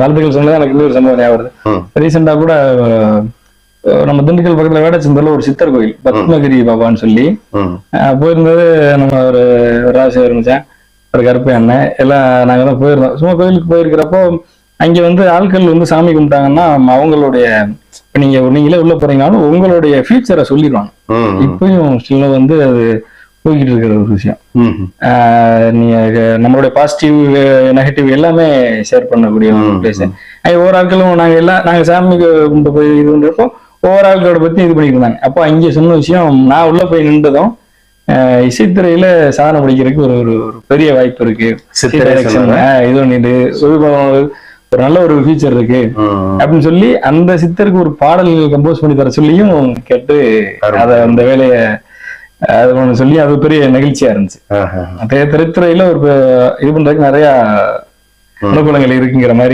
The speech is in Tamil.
வாழ்த்துக்கள் சொன்னது எனக்கு இன்னொரு சம்பவம் ஞாபகம். ரீசெண்டா கூட நம்ம திண்டுக்கல் பக்கத்துல வேடச்சந்தர்ல ஒரு சித்தர் கோயில் பத்மகிரி பாபான்னு சொல்லி. போயிருந்தது நம்ம ஒரு ராசியார் மச்சான் ஒரு கருப்பு அண்ணன். எல்லாம் நாங்க தான் போயிருந்தோம். சும்மா கோயிலுக்கு போயிருக்கிறப்போ அங்க வந்து ஆட்கள் வந்து சாமி கும்பிட்டாங்கன்னா அவங்களுடைய நீங்க நீங்களே உள்ள போறீங்கனாலும் உங்களுடைய ஃபியூச்சரை சொல்லிடுவாங்க. இப்பயும் ஸ்டில் வந்து அது போய்கிட்டு இருக்கிற ஒரு விஷயம். நீங்க நம்மளுடைய பாசிட்டிவ் நெகட்டிவ் எல்லாமே ஷேர் பண்ணக்கூடிய ஒரு. பிளேஸ் ஒவ்வொரு ஆட்களும் நாங்க எல்லாம் நாங்க சாமி கும்பிட்டு போய் இது பண்றப்போ ஒவ்வொரு ஆட்களோட பத்தி இது பண்ணிட்டு இருந்தாங்க. அப்போ அங்கே சொன்ன விஷயம் நான் உள்ள போய் நின்றதும் இசைத்துறையில சாதனை படிக்கிறதுக்கு ஒரு ஒரு பெரிய வாய்ப்பு இருக்கு. இது பண்ணிட்டு ஒரு நல்ல ஒரு ஃபியூச்சர் இருக்கு. அப்படின்னு சொல்லி அந்த சித்தருக்கு ஒரு பாடல் கம்போஸ் பண்ணி தர சொல்லியும் கேட்டு. அத அந்த வேலையை அது ஒண்ணு சொல்லி அது பெரிய நெகிழ்ச்சியா இருந்துச்சு. திரைத்துறையில ஒரு இது பண்றதுக்கு நிறைய அனுகூலங்கள் இருக்குங்கிற மாதிரி